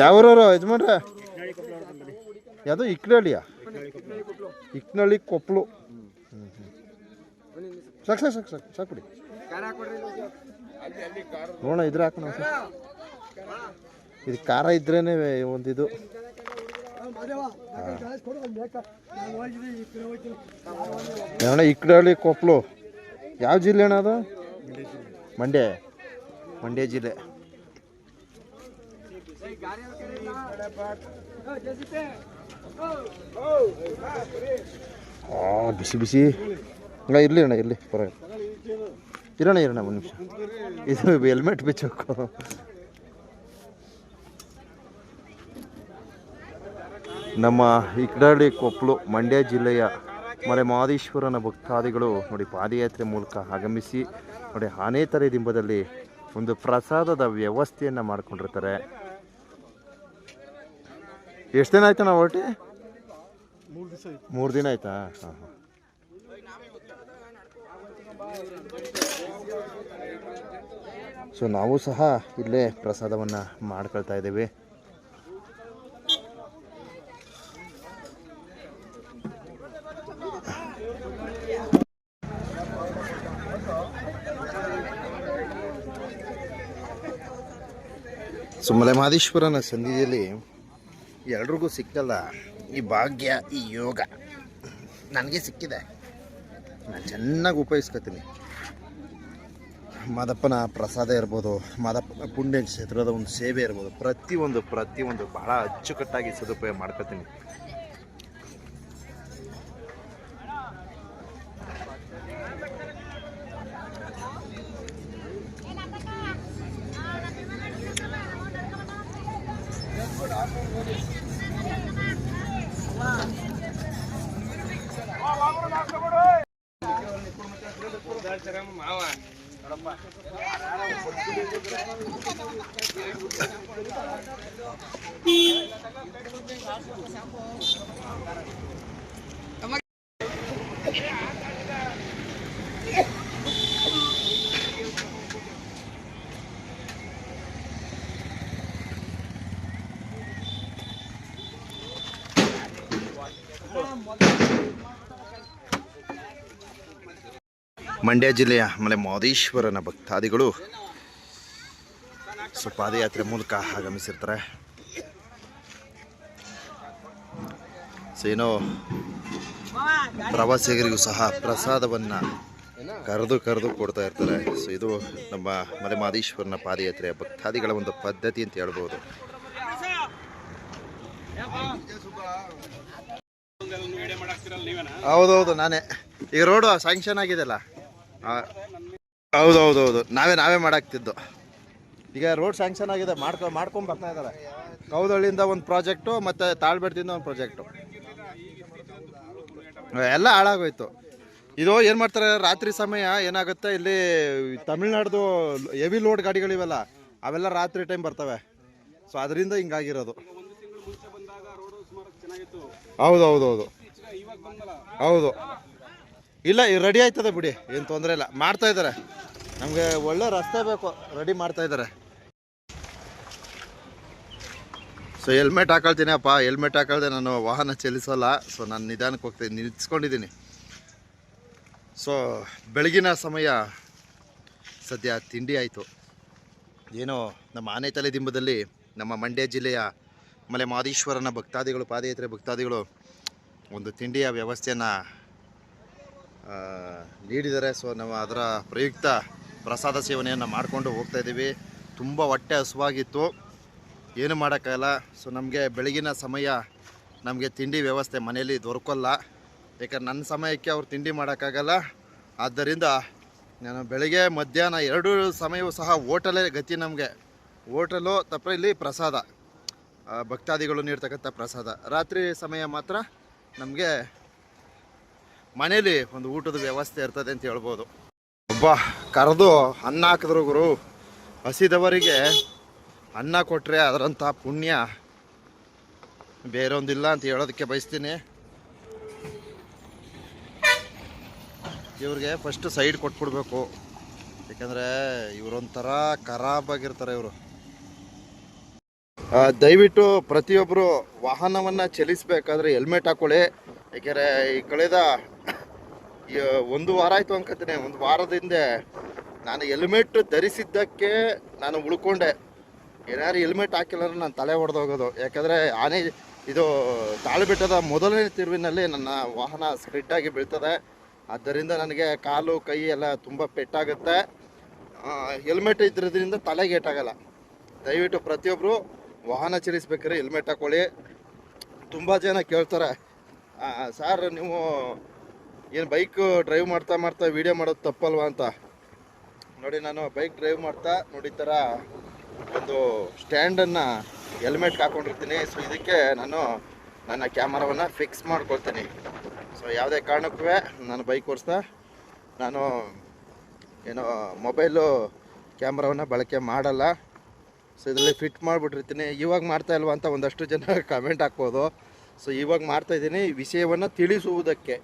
ಯಾವ್ರವ್ರು ಯಜಮಾನ್ರ? ಯಾವುದು ಇಕ್ನಳ್ಳಿಯ? ಇಕ್ನಳ್ಳಿ ಕೊಪ್ಪಳು ಸಕ್ ಸಕ್, ಸಾಕು ಸಾಕು ಸಾಕು ಬಿಡಿ. ನೋಡೋಣ, ಇದ್ರೆ ಹಾಕೋಣ. ಇದು ಖಾರ ಇದ್ರೇನೆ ಒಂದಿದು. ನೋಡೋಣ ಇಕ್ನಳ್ಳಿ ಕೊಪ್ಪಳು ಯಾವ ಜಿಲ್ಲೆ ಅಣ್ಣ ಅದು? ಮಂಡ್ಯ. ಮಂಡ್ಯ ಜಿಲ್ಲೆ. ಬಿಸಿ ಬಿಸಿ. ಹಂಗ ಇರಲಿ ಅಣ್ಣ, ಇರಲಿ, ಪರವಾಗಿಲ್ಲ. ಇರೋಣ ಇರೋಣ, ಒಂದು ನಿಮಿಷ. ಇದು ಹೆಲ್ಮೆಟ್ ಬಿಚ್ಚಬೇಕು ನಮ್ಮ ಇಕ್ಡಾಳಿ ಕೊಪ್ಪಳು ಮಂಡ್ಯ ಜಿಲ್ಲೆಯ ಮಲೆ ಮಹದೇಶ್ವರನ ಭಕ್ತಾದಿಗಳು ನೋಡಿ ಪಾದಯಾತ್ರೆ ಮೂಲಕ ಆಗಮಿಸಿ ನೋಡಿ ಆನೇತರೆ ದಿಂಬದಲ್ಲಿ ಒಂದು ಪ್ರಸಾದದ ವ್ಯವಸ್ಥೆಯನ್ನು ಮಾಡಿಕೊಂಡಿರ್ತಾರೆ. ಎಷ್ಟು ದಿನ ಆಯ್ತಾ ನಾವು ಹೊರಟಿ? ಮೂರು ದಿನ ಆಯ್ತಾ? ಹಾಂ ಹಾಂ. ಸೊ ನಾವು ಸಹ ಇಲ್ಲೇ ಪ್ರಸಾದವನ್ನು ಮಾಡ್ಕೊಳ್ತಾ ಇದ್ದೀವಿ. ಸೊ ಮಲೆ ಮಹದೇಶ್ವರನ ಸನ್ನಿಧಿಯಲ್ಲಿ ಎಲ್ರಿಗೂ ಸಿಕ್ಕಲ್ಲ ಈ ಭಾಗ್ಯ, ಈ ಯೋಗ. ನನಗೆ ಸಿಕ್ಕಿದೆ. ನಾನು ಚೆನ್ನಾಗಿ ಉಪಯೋಗಿಸ್ಕೊತೀನಿ. ಮಾದಪ್ಪನ ಪ್ರಸಾದ ಇರ್ಬೋದು, ಮಾದಪ್ಪನ ಪುಣ್ಯ ಕ್ಷೇತ್ರದ ಒಂದು ಸೇವೆ ಇರ್ಬೋದು, ಪ್ರತಿಯೊಂದು ಪ್ರತಿಯೊಂದು ಬಹಳ ಅಚ್ಚುಕಟ್ಟಾಗಿ ಸದುಪಯೋಗ ಮಾಡ್ಕೊತೀನಿ. Acara memawan. Come on. Mandya ಜಿಲ್ಲೆಯ ಮಲೆ ಮಹದೇಶ್ವರನ ಭಕ್ತಾದಿಗಳು ಸೊ ಪಾದಯಾತ್ರೆ ಮೂಲಕ ಆಗಮಿಸಿರ್ತಾರೆ. ಸೊ ಏನೋ ಪ್ರವಾಸಿಗರಿಗೂ ಸಹ ಪ್ರಸಾದವನ್ನು ಕರೆದು ಕರೆದು ಕೊಡ್ತಾ ಇರ್ತಾರೆ. ಸೊ ಇದು ನಮ್ಮ ಮಲೆ ಮಹದೇಶ್ವರನ ಪಾದಯಾತ್ರೆಯ ಭಕ್ತಾದಿಗಳ ಒಂದು ಪದ್ಧತಿ ಅಂತ ಹೇಳ್ಬೋದು. ಹೌದೌದು ನಾನೇ. ಈಗ ರೋಡು ಸ್ಯಾಂಕ್ಷನ್ ಆಗಿದೆಲ್ಲ ಹೌದೌದೌದು. ನಾವೇ ನಾವೇ ಮಾಡಾಕ್ತಿದ್ದು. ಈಗ ರೋಡ್ ಸ್ಯಾಂಕ್ಷನ್ ಆಗಿದೆ, ಮಾಡ್ಕೊ ಮಾಡ್ಕೊಂಡು ಬರ್ತಾ ಇದ್ದಾರೆ. ಕೌದಳ್ಳಿಯಿಂದ ಒಂದು ಪ್ರಾಜೆಕ್ಟು ಮತ್ತು ತಾಳ್ಬೆಟ್ಟದಿಂದ ಒಂದು ಪ್ರಾಜೆಕ್ಟು ಎಲ್ಲ ಹಾಳಾಗೋಯ್ತು. ಇದು ಏನು ಮಾಡ್ತಾರೆ, ರಾತ್ರಿ ಸಮಯ ಏನಾಗುತ್ತೆ, ಇಲ್ಲಿ ತಮಿಳ್ನಾಡ್ದು ಹೆವಿ ಲೋಡ್ ಗಾಡಿಗಳಿವೆಲ್ಲ ಅವೆಲ್ಲ ರಾತ್ರಿ ಟೈಮ್ ಬರ್ತವೆ. ಸೊ ಅದರಿಂದ ಹಿಂಗಾಗಿರೋದು. ಹೌದು ಹೌದು ಹೌದು ಹೌದು. ಇಲ್ಲ ರೆಡಿ ಆಯ್ತದೆ ಬಿಡಿ. ಏನು ತೊಂದರೆ ಇಲ್ಲ. ಮಾಡ್ತಾ ಇದ್ದಾರೆ. ನಮಗೆ ಒಳ್ಳೆ ರಸ್ತೆ ಬೇಕು. ರೆಡಿ ಮಾಡ್ತಾ ಇದ್ದಾರೆ. ಸೊ ಹೆಲ್ಮೆಟ್ ಹಾಕೊಳ್ತೀನಿ ಅಪ್ಪ. ಹೆಲ್ಮೆಟ್ ಹಾಕೊಳ್ದೆ ನಾನು ವಾಹನ ಚಲಿಸೋಲ್ಲ. ಸೊ ನಾನು ನಿಧಾನಕ್ಕೆ ಹೋಗ್ತೀನಿ. ನಿಲ್ಸ್ಕೊಂಡಿದ್ದೀನಿ ಸೊ ಬೆಳಗಿನ ಸಮಯ. ಸದ್ಯ ತಿಂಡಿ ಆಯಿತು. ಏನೋ ನಮ್ಮ ಆನೆತಲೆ ದಿಂಬದಲ್ಲಿ ನಮ್ಮ ಮಂಡ್ಯ ಜಿಲ್ಲೆಯ ಮಲೆ ಮಾದೇಶ್ವರನ ಭಕ್ತಾದಿಗಳು, ಪಾದಯಾತ್ರೆ ಭಕ್ತಾದಿಗಳು ಒಂದು ತಿಂಡಿಯ ವ್ಯವಸ್ಥೆಯನ್ನು ನೀಡಿದ್ದಾರೆ ಸೊ ನಾವು ಅದರ ಪ್ರಯುಕ್ತ ಪ್ರಸಾದ ಸೇವನೆಯನ್ನು ಮಾಡಿಕೊಂಡು ಹೋಗ್ತಾ ಇದ್ದೀವಿ. ತುಂಬ ಹೊಟ್ಟೆ ಹಸುವಾಗಿತ್ತು. ಏನು ಮಾಡೋಕ್ಕಾಗಲ್ಲ. ಸೊ ನಮಗೆ ಬೆಳಗಿನ ಸಮಯ ನಮಗೆ ತಿಂಡಿ ವ್ಯವಸ್ಥೆ ಮನೆಯಲ್ಲಿ ದೊರಕಲ್ಲ. ಯಾಕಂದ್ರೆ ನನ್ನ ಸಮಯಕ್ಕೆ ಅವ್ರು ತಿಂಡಿ ಮಾಡೋಕ್ಕಾಗಲ್ಲ. ಆದ್ದರಿಂದ ನಾನು ಬೆಳಗ್ಗೆ, ಮಧ್ಯಾಹ್ನ ಎರಡು ಸಮಯವೂ ಸಹ ಹೋಟೆಲೇ ಗತಿ ನಮಗೆ. ಹೋಟೆಲು ತಪ್ಪ ಇಲ್ಲಿ ಪ್ರಸಾದ. ಭಕ್ತಾದಿಗಳು ನೀಡ್ತಕ್ಕಂಥ ಪ್ರಸಾದ. ರಾತ್ರಿ ಸಮಯ ಮಾತ್ರ ನಮಗೆ ಮನೇಲಿ ಒಂದು ಊಟದ ವ್ಯವಸ್ಥೆ ಇರ್ತದೆ ಅಂತ ಹೇಳ್ಬೋದು. ಒಬ್ಬ ಕರೆದು ಅನ್ನ ಹಾಕಿದ್ರು ಗುರು. ಹಸಿದವರಿಗೆ ಅನ್ನ ಕೊಟ್ಟರೆ ಅದರಂಥ ಪುಣ್ಯ. ಬೇರೊಂದಿಲ್ಲ ಅಂತ ಹೇಳೋದಕ್ಕೆ ಬಯಸ್ತೀನಿ. ಇವ್ರಿಗೆ ಫಸ್ಟ್ ಸೈಡ್ ಕೊಟ್ಬಿಡ್ಬೇಕು. ಯಾಕಂದರೆ ಇವರೊಂಥರ ಖರಾಬ್ ಆಗಿರ್ತಾರೆ ಇವರು ದಯವಿಟ್ಟು ಪ್ರತಿಯೊಬ್ಬರು ವಾಹನವನ್ನು ಚಲಿಸಬೇಕಾದ್ರೆ ಹೆಲ್ಮೆಟ್ ಹಾಕೊಳ್ಳಿ. ಯಾಕೆಂದರೆ ಈ ಕಳೆದ ಒಂದು ವಾರ ಆಯಿತು ಅನ್ಕೋತೀನಿ ಒಂದು ವಾರದ ಹಿಂದೆ ನಾನು ಹೆಲ್ಮೆಟ್ ಧರಿಸಿದ್ದಕ್ಕೆ ನಾನು ಉಳ್ಕೊಂಡೆ. ಏನಾದ್ರು ಹೆಲ್ಮೆಟ್ ಹಾಕಿಲ್ಲ ಅಂದ್ರೆ ನಾನು ತಲೆ ಹೊಡೆದೋಗೋದು ಯಾಕಂದರೆ ಆನೆ ಇದು ತಾಳಿಬೆಟ್ಟದ ಮೊದಲನೇ ತಿರುವಿನಲ್ಲಿ ನನ್ನ ವಾಹನ ಸ್ಕ್ರಿಟ್ಟಾಗಿ ಬೀಳ್ತದೆ. ಆದ್ದರಿಂದ ನನಗೆ ಕಾಲು ಕೈ ಎಲ್ಲ ತುಂಬ ಪೆಟ್ಟಾಗುತ್ತೆ. ಹೆಲ್ಮೆಟ್ ಇದ್ದಿರೋದ್ರಿಂದ ತಲೆಗೆ ಏಟಾಗಲ್ಲ ದಯವಿಟ್ಟು ಪ್ರತಿಯೊಬ್ಬರು ವಾಹನ ಚಲಿಸ್ಬೇಕಾದ್ರೆ ಹೆಲ್ಮೆಟ್ ಹಾಕೊಳ್ಳಿ. ತುಂಬ ಜನ ಕೇಳ್ತಾರೆ "ಆ, ಸರ್ ನೀವು ಏನು ಬೈಕ್ ಡ್ರೈವ್ ಮಾಡ್ತಾ ಮಾಡ್ತಾ ವೀಡಿಯೋ ಮಾಡೋದು ತಪ್ಪಲ್ವ ಅಂತ? ನೋಡಿ ನಾನು ಬೈಕ್ ಡ್ರೈವ್ ಮಾಡ್ತಾ ನೋಡಿ ಥರ ಒಂದು ಸ್ಟ್ಯಾಂಡನ್ನು ಹೆಲ್ಮೆಟ್ ಹಾಕೊಂಡಿರ್ತೀನಿ. ಸೊ ಇದಕ್ಕೆ ನಾನು ನನ್ನ ಕ್ಯಾಮರಾವನ್ನು ಫಿಕ್ಸ್ ಮಾಡ್ಕೊಳ್ತೀನಿ. ಸೊ ಯಾವುದೇ ಕಾರಣಕ್ಕೂ ನಾನು ಬೈಕ್ ಓಡಿಸ್ತಾ ನಾನು ಏನೋ ಮೊಬೈಲು ಕ್ಯಾಮ್ರಾವನ್ನು ಬಳಕೆ ಮಾಡಲ್ಲ. ಸೊ ಇದರಲ್ಲಿ ಫಿಟ್ ಮಾಡಿಬಿಟ್ಟಿರ್ತೀನಿ. ಇವಾಗ ಮಾಡ್ತಾ ಇಲ್ವಾ ಅಂತ ಒಂದಷ್ಟು ಜನ ಕಮೆಂಟ್ ಹಾಕ್ಬೋದು. ಸೊ ಇವಾಗ ಮಾಡ್ತಾಯಿದ್ದೀನಿ ವಿಷಯವನ್ನು ತಿಳಿಸುವುದಕ್ಕೆ.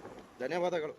ಧನ್ಯವಾದಗಳು.